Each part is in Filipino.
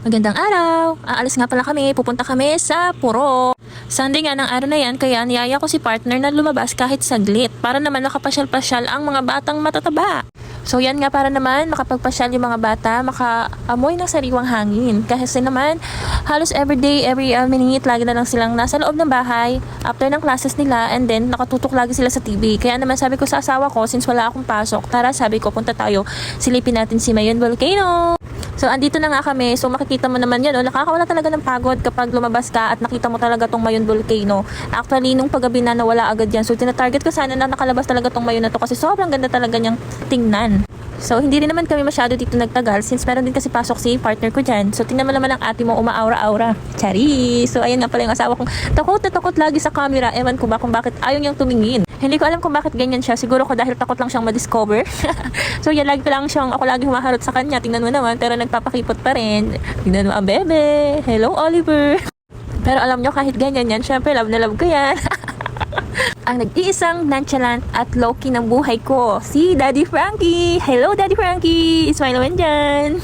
Magandang araw! Aalis nga pala kami, pupunta kami sa Puro. Sunday nga ng araw na yan, kaya niyaya ko si partner na lumabas kahit saglit para naman makapasyal-pasyal ang mga batang matataba. So yan nga para naman makapagpasyal yung mga bata, makaamoy ng sariwang hangin. Kasi naman, halos everyday, every uh, minute, lagi na lang silang nasa loob ng bahay after ng classes nila and then nakatutok lagi sila sa TV. Kaya naman sabi ko sa asawa ko, since wala akong pasok, tara sabi ko punta tayo, silipin natin si Mayon Volcano. So, andito na nga kami. So, makikita mo naman yan. Oh, nakakawala talaga ng pagod kapag lumabas ka at nakita mo talaga tong Mayon Volcano. Actually, nung paggabi na nawala agad yan. So, tinatarget ko sana na nakalabas talaga tong Mayon na to kasi sobrang ganda talaga niyang tingnan. So, hindi rin naman kami masyado dito nagtagal since meron din kasi pasok si partner ko dyan. So, tingnan mo naman ang ate mo umaaura-aura. Chari! So, ayan nga pala yung asawa kong takot na takot lagi sa camera. Ewan ko ba kung bakit ayaw niyang tumingin. Hindi ko alam kung bakit ganyan siya. Siguro ko dahil takot lang siyang ma-discover. so, yan, lagi ko lang siyang, ako lagi humaharot sa kanya. Tingnan mo naman, pero nagpapakipot pa rin. Tingnan mo ang bebe. Hello, Oliver. Pero alam nyo, kahit ganyan yan, syempre, love na love ko yan. ang nag-iisang nonchalant at low-key ng buhay ko, si Daddy Frankie. Hello, Daddy Frankie! Smile naman dyan.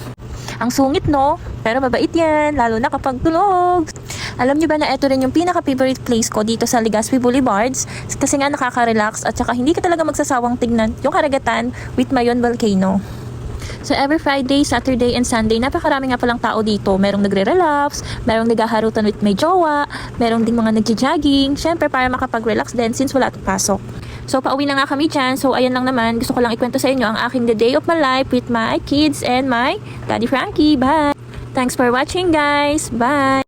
Ang sungit, no? Pero mabait yan, lalo na kapag tulog. Alam niyo ba na ito rin yung pinaka-favorite place ko dito sa Legazpi Boulevards? Kasi nga nakaka-relax at saka hindi ka talaga magsasawang tignan yung karagatan with Mayon Volcano. So every Friday, Saturday, and Sunday, napakarami nga palang tao dito. Merong nagre-relapse, merong naghaharutan with may jowa, merong ding mga nagja-jogging. Syempre, para makapag-relax din since wala pasok. So, pauwi na nga kami dyan. So, ayan lang naman. Gusto ko lang ikwento sa inyo ang aking the day of my life with my kids and my Daddy Frankie. Bye! Thanks for watching, guys. Bye!